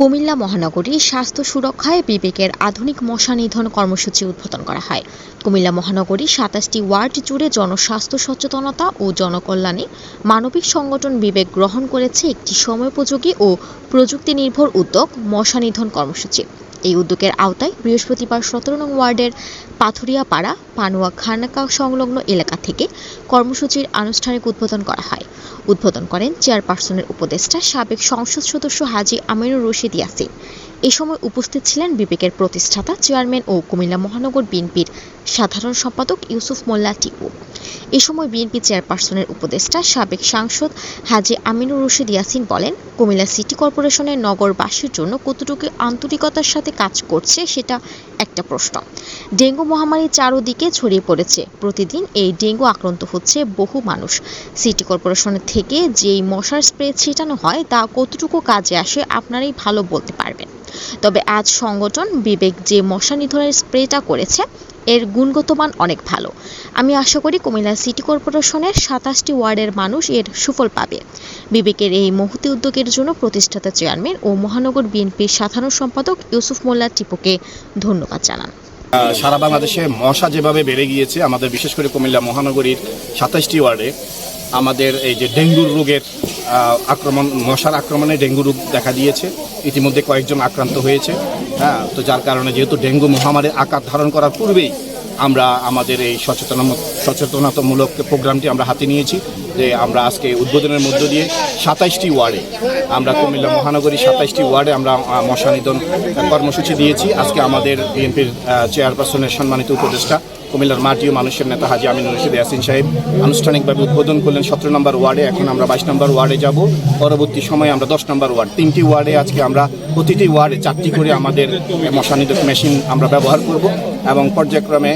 কুমিল্লা মহানগরী স্বাস্থ্য সুরক্ষায় বিবেকের আধুনিক মশা নিধন কর্মসূচি উদ্বোধন করা হয়। কুমিল্লা মহানগরী সাতাশটি ওয়ার্ড জুড়ে জনস্বাস্থ্য সচেতনতা ও জনকল্যাণে মানবিক সংগঠন বিবেক গ্রহণ করেছে একটি সময়োপযোগী ও প্রযুক্তি নির্ভর উদ্যোগ, মশা নিধন কর্মসূচি। এই উদ্যোগের আওতায় বৃহস্পতিবার সতেরো নং ওয়ার্ডের পাথুরিয়াপাড়া, পানুয়া খানাকা সংলগ্ন এলাকা থেকে কর্মসূচির আনুষ্ঠানিক উদ্বোধন করা হয়। উদ্বোধন করেন চেয়ারপারসনের উপদেষ্টা সাবেক সংসদ সদস্য হাজী আমিনুর রশিদ। ইয়াসিন এ সময় উপস্থিত ছিলেন বিবেকের প্রতিষ্ঠাতা, চেয়ারম্যান ও কুমিল্লা মহানগর বিএনপির সাধারণ সম্পাদক ইউসুফ মোল্লা টিপু। এ সময় বিএনপি চেয়ারপারসনের উপদেষ্টা, সাবেক সাংসদ হাজী আমিনুর রশিদ ইয়াসিন বলেন, কুমিল্লা সিটি কর্পোরেশনের নগরবাসীর জন্য কতটুকু আন্তরিকতার সাথে কাজ করছে সেটা একটা প্রশ্ন। ডেঙ্গু মহামারী চারদিকে ছড়িয়ে পড়েছে। প্রতিদিন এই ডেঙ্গু আক্রান্ত হচ্ছে বহু মানুষ। সিটি কর্পোরেশনের থেকে যেই মশার স্প্রে ছিটানো হয়, তা কতটুকু কাজে আসে আপনারাই ভালো বলতে পারবেন। তবে আজ সংগঠন বিবেক যে মশা নিধনের স্প্রেটা করেছে, এর গুণগত মান অনেক ভালো। আমি আশা করি কুমিল্লা সিটি কর্পোরেশনের সাতাশটি ওয়ার্ডের মানুষ এর সুফল পাবে। বিবেকের এই মহতি উদ্যোগের জন্য প্রতিষ্ঠাতা চেয়ারম্যান ও মহানগর বিএনপির সাধারণ সম্পাদক ইউসুফ মোল্লা টিপুকে ধন্যবাদ জানান। সারা বাংলাদেশে মশা যেভাবে বেড়ে গিয়েছে, আমাদের বিশেষ করে কুমিল্লা মহানগরীর সাতাশটি ওয়ার্ডে, আমাদের এই যে ডেঙ্গুর রোগের আক্রমণ, মশার আক্রমণে ডেঙ্গু রোগ দেখা দিয়েছে। ইতিমধ্যে কয়েকজন আক্রান্ত হয়েছে। হ্যাঁ তো যার কারণে যেহেতু ডেঙ্গু মহামারীর আকার ধারণ করার পূর্বেই আমরা আমাদের এই সচেতন সচেতনতামূলক প্রোগ্রামটি আমরা হাতে নিয়েছি যে আমরা আজকে উদ্বোধনের মধ্য দিয়ে সাতাইশটি ওয়ার্ডে, আমরা কুমিল্লা মহানগরী সাতাইশটি ওয়ার্ডে আমরা মশা নিধন কর্মসূচি দিয়েছি। আজকে আমাদের বিএনপির চেয়ারপারসনের সম্মানিত উপদেষ্টা, কুমিল্লার মাটি ও মানুষের নেতা হাজি আমিনুর রশিদ ইয়াসিন সাহেব আনুষ্ঠানিকভাবে উদ্বোধন করলেন সতেরো নম্বর ওয়ার্ডে। এখন আমরা বাইশ নম্বর ওয়ার্ডে যাব। পরবর্তী সময়ে আমরা দশ নম্বর ওয়ার্ড, তিনটি ওয়ার্ডে আজকে আমরা প্রতিটি ওয়ার্ডে চারটি করে আমাদের মশা নিধক মেশিন আমরা ব্যবহার করব। এবং পর্যায়ক্রমে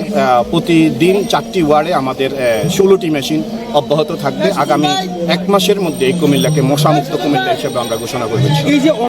প্রতিদিন চারটি ওয়ার্ডে আমাদের ষোলোটি মেশিন অব্যাহত থাকবে। আগামী এক মাসের মধ্যে কুমিল্লাকে মশামুক্ত কুমিল্লা হিসেবে আমরা ঘোষণা করেছি